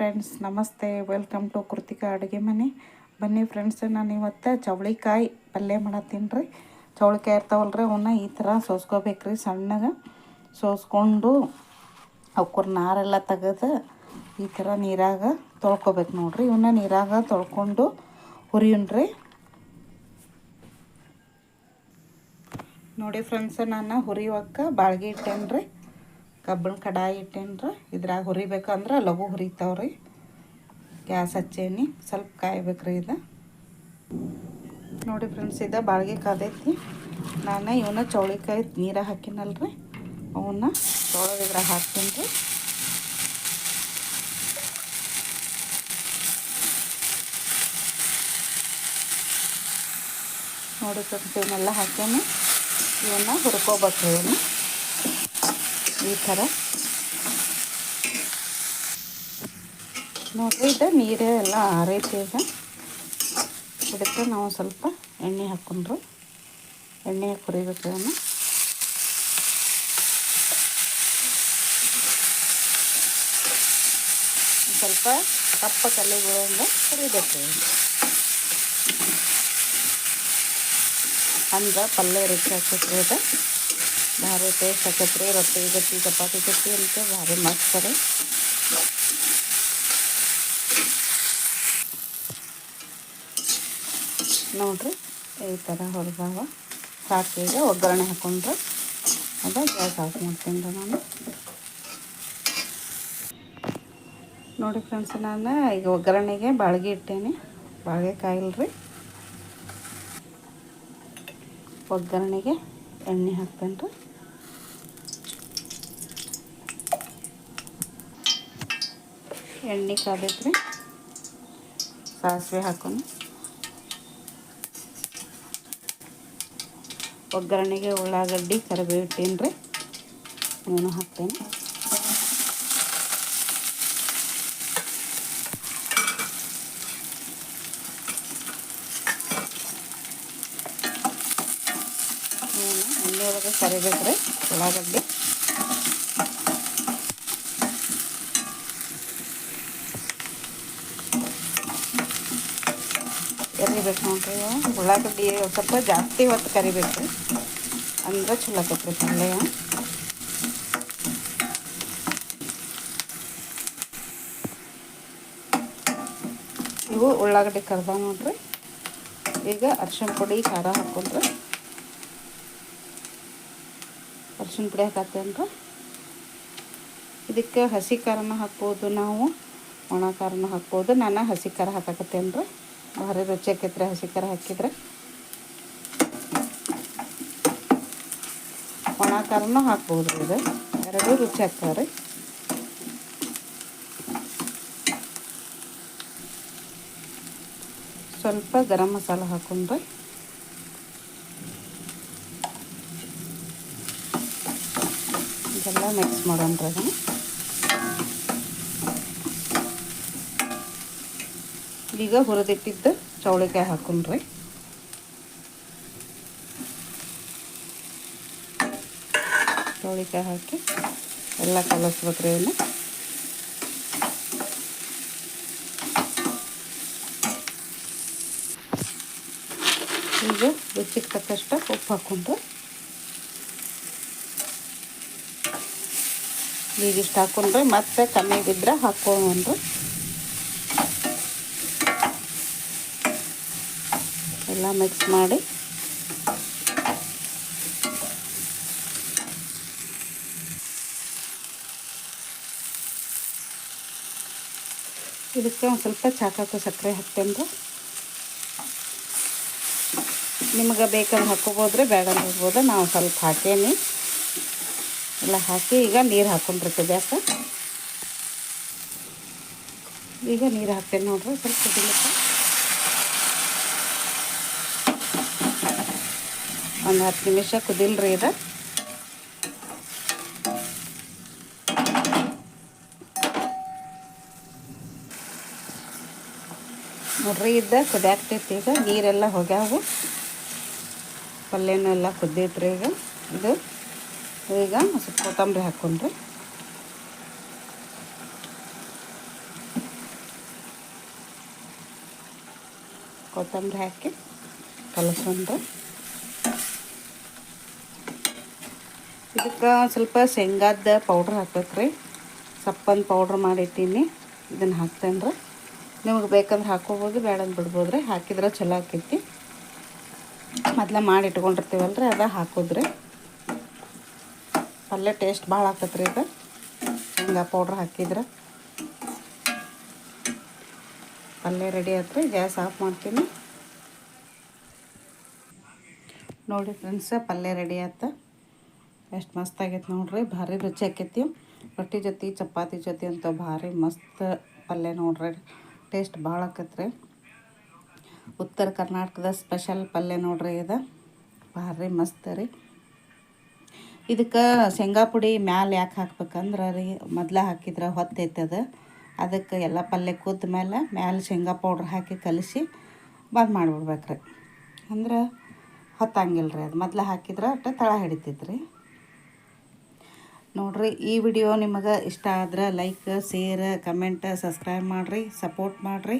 Friends, ನಮಸ್ತೆ. Welcome to Krithika ಅಡುಗೆ ಮನೆ. ಬನ್ನಿ ಫ್ರೆಂಡ್ಸ್, ನಾನು ಇವತ್ತು ಚೌಳಿಕಾಯಿ ಪಲ್ಯ ಮಾಡತ್ತೀನಿ ರೀ. ಚೌಳಿಕಾಯಿ ಇರ್ತಾವಲ್ಲ ರೀ ಅವನ್ನ ಈ ಥರ ಸೋಸ್ಕೋಬೇಕು ರೀ ಸಣ್ಣಗೆ. ಸೋಸ್ಕೊಂಡು ಅವಕ್ಕೂರ ನಾರೆಲ್ಲ ತೆಗೆದು ಈ ಥರ ನೀರಾಗ ತೊಳ್ಕೊಬೇಕು ನೋಡ್ರಿ. ಇವನ್ನ ನೀರಾಗ ತೊಳ್ಕೊಂಡು ಹುರಿಯುನ್ರಿ ನೋಡಿ ಫ್ರೆಂಡ್ಸ್, ನಾನು ಹುರಿಯೋಕ್ಕೆ ಬಾಳ್ಗೆ ಇಟ್ಟೇನಿ ಕಬ್ಬಿಣ ಕಡಾಯಿ ಇಟ್ಟೇನ್ರಿ. ಇದ್ರಾಗ ಹುರಿಬೇಕಂದ್ರೆ ಲಘು ಹುರಿತಾವ್ರಿ. ಗ್ಯಾಸ್ ಹಚ್ಚೇನಿ. ಸ್ವಲ್ಪ ಕಾಯ್ಬೇಕ್ರಿ ಇದು. ನೋಡಿ ಫ್ರೆಂಡ್ಸ್, ಇದು ಬಾಳ್ಗೆ ಕಾದೈತಿ. ನಾನು ಇವನ್ನ ಚೌಳಿಕಾಯಿ ನೀರಾಗ ಹಾಕಿನಲ್ರಿ. ಅವನ್ನ ತೊಳೆದು ಇದ್ರಾಗ ಹಾಕ್ತೀನಿ ರೀ ನೋಡಿ ಫ್ರೆಂಡ್ಸ್, ಇವನ್ನೆಲ್ಲ ಹಾಕೇನಿ ಇವನ್ನ ಹುರ್ಕೋಬೇಕು ಇವನ್ನ ಈ ಥರ. ನೋಡಿರಿ, ಇದು ನೀರು ಎಲ್ಲ ಆರೈತಿ ಈಗ. ಇದಕ್ಕೆ ನಾವು ಸ್ವಲ್ಪ ಎಣ್ಣೆ ಹಾಕ್ಕೊಂಡ್ರು ಎಣ್ಣೆ ಕುರಿಬೇಕು ಇದನ್ನು. ಸ್ವಲ್ಪ ಕಪ್ಪ ಕಲ್ಲಿಗಳಿಂದ ಕುರಿಬೇಕು ಅಂದ್ರೆ ಪಲ್ಯ ರುಚಿ ಹಾಕಿದ್ರೆ ಭಾರಿ ಟೇಸ್ಟ್ ಆಗತ್ತೆ ರೊಟ್ಟಿ ಗಟ್ಟಿ ಚಪಾತಿ ಗಟ್ಟಿ ಅಂತ ಭಾರಿ ಮಾಡ್ತಾರೆ ನೋಡ್ರಿ, ಈ ಥರ ಹೊರಗಾವ ಸಾಕು ಒಗ್ಗರಣೆ ಹಾಕೊಂಡ್ರೆ. ಅದ ಗ್ಯಾಸ್ ಆಫ್ ಮಾಡ್ತೀನಿ ನಾನು. ನೋಡಿ ಫ್ರೆಂಡ್ಸ್, ನಾನು ಈಗ ಒಗ್ಗರಣೆಗೆ ಬಾಳ್ಗೆ ಇಟ್ಟೇನೆ. ಬಾಳ್ಗೆ ಕಾಯಿಲ್ರಿ. ಒಗ್ಗರಣೆಗೆ ಎಣ್ಣೆ ರೀ ಎಣ್ಣೆ ಕಾದೈತ್ರಿ ಸಾಸಿವೆ ಹಾಕೊಂಡು ಒಗ್ಗರಣೆಗೆ ಉಳ್ಳಾಗಡ್ಡಿ ಕರಿಬೇವು ಇಟ್ಟೀನಿ ರೀ ಇವನು ಹಾಕ್ತೇನೆ. ಎಣ್ಣೆ ಒಳಗೆ ಕರಿಬೇಕ್ರಿ ಉಳ್ಳಾಗಡ್ಡಿ. ಕರಿಬೇಕು ನೋಡ್ರಿ ಉಳ್ಳಾಗಡ್ಡಿ ಸ್ವಲ್ಪ ಜಾಸ್ತಿ ಹೊತ್ತು ಕರಿಬೇಕು ಅಂದ್ರೆ ಚಲೋ ಆಕೈತ್ರಿ ಪಲ್ಯ. ಇವು ಉಳ್ಳಾಗಡ್ಡಿ ಕರ್ದ ನೋಡ್ರಿ. ಈಗ ಅರ್ಶಿಣ ಪುಡಿ, ಖಾರ ಹಾಕೊಂಡ್ರೆ ಅರ್ಶಿಣ ಪುಡಿ ಹಾಕತ್ತೇನ್ರಿ ಇದಕ್ಕೆ ಹಸಿ ಖಾರನ ಹಾಕ್ಬೋದು ನಾವು ಒಣ ಖಾರನ ಹಾಕ್ಬೋದು. ನಾನು ಹಸಿ ಖಾರ ಹಾಕಕತ್ತೇನೆ ರೀ ಭಾರಿ ರುಚಿ ಆಕೈತ್ರಿ ಹಸಿ ಖಾರ ಹಾಕಿದ್ರೆ. ಒಣ ಖಾರನೂ ಹಾಕ್ಬೋದು ಇದು. ಎರಡೂ ರುಚಿ ಹಾಕ್ತಾವ್ರಿ ಸ್ವಲ್ಪ ಗರಂ ಮಸಾಲ ಹಾಕೊಂಡ್ರೆ ಇದೆಲ್ಲ ಮಿಕ್ಸ್ ಮಾಡೋಣ ಈಗ ಹುರಿದಿಟ್ಟಿದ್ದು ಚೌಳಿಕಾಯಿ ಹಾಕೊಂಡ್ರಿ ಚೌಳಿಕಾಯಿ ಹಾಕಿ ಎಲ್ಲ ಕಲಸ್ಬೇಕ್ರಿ ಇನ್ನು ಈಗ ರುಚಿಗೆ ತಕ್ಕಷ್ಟು ಉಪ್ಪು ಹಾಕ್ಕೊಂಡು ಈಗ ಹಾಕೊಂಡ್ರೆ ಮತ್ತೆ ಕಮ್ಮಿ ಬಿದ್ದರೆ ಹಾಕೊಂಡ್ರಿ ಎಲ್ಲ ಮಿಕ್ಸ್ ಮಾಡಿ. ಇದಕ್ಕೆ ಒಂದು ಸ್ವಲ್ಪ ಚಾಕಾಕು ಸಕ್ಕರೆ ಹಾಕ್ತೇನೆ ನಿಮಗೆ ಬೇಕಂದ್ರೆ ಹಾಕೋಬೋದ್ರೆ ಬೇಡ ಹೋಗ್ಬೋದು ನಾವು ಸ್ವಲ್ಪ ಹಾಕೇನಿ. ಎಲ್ಲ ಹಾಕಿ ಈಗ ನೀರು ಹಾಕೊಂಡ್ರಿ ಗ್ಯಾಸ ಈಗ ನೀರು ಹಾಕ್ತೇನೆ ನೋಡ್ರಿ, ಸ್ವಲ್ಪ ಕುದಿಲಿಕ್ಕೆ. ಒಂದು ಹತ್ತು ನಿಮಿಷ ಕುದಿಲ್ರಿ ಇದು. ನೋಡ್ರಿ ಇದ್ದ ಕುದಿಯಾಕ್ತೈತಿ ಈಗ, ನೀರೆಲ್ಲ ಹೋಗ್ಯಾವು. ಪಲ್ಯನೂ ಎಲ್ಲ ಕುದ್ದೈತ್ರಿ ಈಗ. ಇದು ಈಗ ಸ್ವಲ್ಪ ಕೊತ್ತಂಬರಿ ಹಾಕೊಂಡ್ರಿ ಕೊತ್ತಂಬರಿ ಹಾಕಿ ಕಲಸ್ಕೊಂಡು ಇದಕ್ಕೆ ಸ್ವಲ್ಪ ಶೇಂಗಾದ ಪೌಡ್ರ್ ಹಾಕ್ಬೇಕು ರೀ ಸಪ್ಪಂದು ಪೌಡ್ರ್ ಮಾಡಿಟ್ಟೀನಿ. ಇದನ್ನು ಹಾಕ್ತೇನೆ ರೀ ನಿಮಗೆ ಬೇಕಂದ್ರೆ ಹಾಕೋಬೋದು ಬೇಡಂದು ಬಿಡ್ಬೋದು ರೀ ಹಾಕಿದ್ರೆ ಚಲೋ ಆಕೈತಿ. ಮೊದಲ ಮಾಡಿಟ್ಕೊಂಡಿರ್ತೀವಲ್ಲ ರೀ ಅದ ಹಾಕೋದ್ರಿ. ಪಲ್ಯ ಟೇಸ್ಟ್ ಭಾಳ ಆಕತ್ತೆ ರೀ ಇದು. ಶೇಂಗಾ ಪೌಡ್ರ್ ಹಾಕಿದ್ರೆ. ಪಲ್ಯ ರೆಡಿ ಆಯ್ತು ಗ್ಯಾಸ್ ಆಫ್ ಮಾಡ್ತೀನಿ. ನೋಡಿ ಫ್ರೆಂಡ್ಸ ಪಲ್ಯ ರೆಡಿ ಆಯ್ತು ಎಷ್ಟು ಮಸ್ತ್ ಆಗೈತೆ ನೋಡ್ರಿ, ಭಾರಿ ರುಚಿ ಆಕೈತಿ. ರೊಟ್ಟಿ ಜೊತೆ, ಚಪಾತಿ ಜೊತೆ ಅಂತ ಭಾರಿ ಮಸ್ತ್ ಪಲ್ಯ ನೋಡ್ರಿ. ಟೇಸ್ಟ್ ಭಾಳ ಆಕತ್ರಿ. ಉತ್ತರ ಕರ್ನಾಟಕದ ಸ್ಪೆಷಲ್ ಪಲ್ಯ ನೋಡ್ರಿ ಇದು. ಭಾರಿ ಮಸ್ತ್ ರೀ. ಇದಕ್ಕೆ ಶೇಂಗಾ ಪುಡಿ ಮ್ಯಾಲೆ ಯಾಕೆ ಹಾಕ್ಬೇಕಂದ್ರೆ ರೀ, ಮೊದ್ಲು ಹಾಕಿದ್ರೆ ಹೊತ್ತೈತದ ಅದಕ್ಕೆ ಎಲ್ಲ ಪಲ್ಯ ಕೂತ ಮೇಲೆ ಮ್ಯಾಲೆ ಶೇಂಗಾ ಪೌಡ್ರ್ ಹಾಕಿ ಕಲಿಸಿ ಬಂದ್ ಮಾಡಿಬಿಡ್ಬೇಕ್ರಿ. ಅಂದ್ರೆ ಹೊತ್ತಂಗಿಲ್ಲ ರೀ ಅದು. ಮೊದ್ಲು ಹಾಕಿದ್ರೆ ಅಷ್ಟೇ ತಳ ಹಿಡಿತೈತ್ರಿ ನೋಡ್ರಿ, ಈ ವಿಡಿಯೋ ನಿಮಗೆ ಇಷ್ಟ ಆದ್ರೆ ಲೈಕ್, ಶೇರ್, ಕಮೆಂಟ್, ಸಬ್ಸ್ಕ್ರೈಬ್ ಮಾಡಿರಿ, ಸಪೋರ್ಟ್ ಮಾಡಿರಿ.